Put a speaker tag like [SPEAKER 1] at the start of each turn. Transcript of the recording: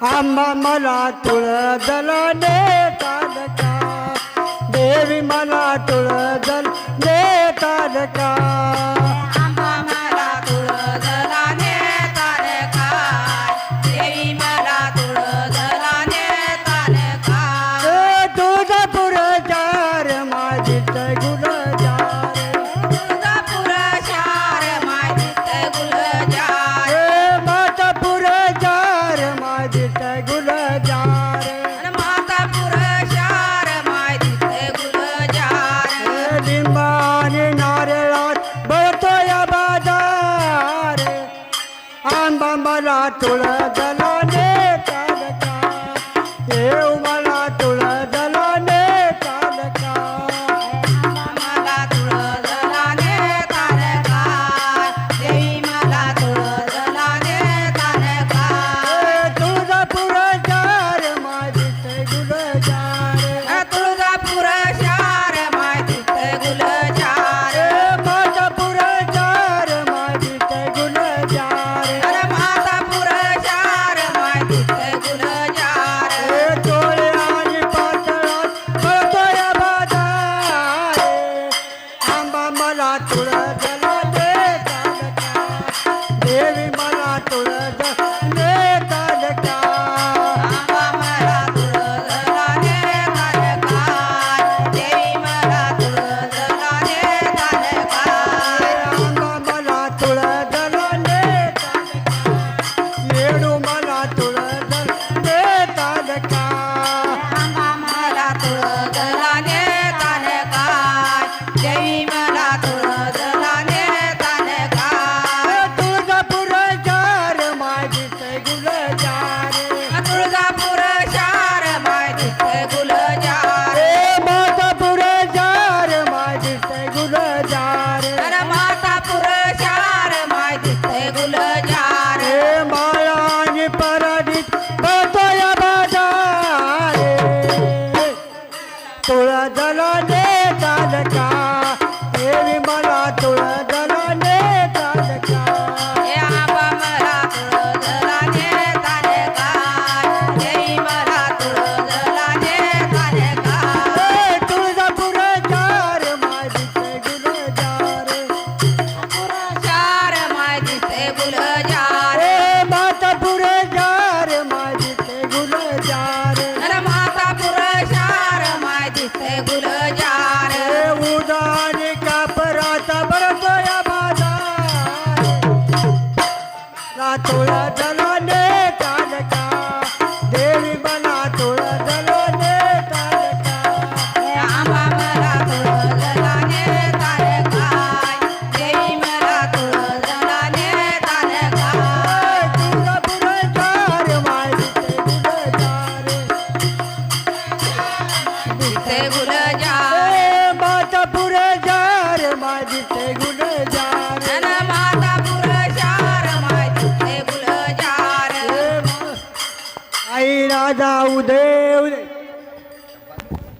[SPEAKER 1] आंबा मला तुळ दल का देवी मला तुळ दल का தொழாத তোরা জ্বালানে
[SPEAKER 2] गुलजार।
[SPEAKER 1] उदार
[SPEAKER 2] ते गुण जा
[SPEAKER 1] माता पुर जा रे माझी ते गुण जा
[SPEAKER 2] माता पुर जा
[SPEAKER 1] राजा उदय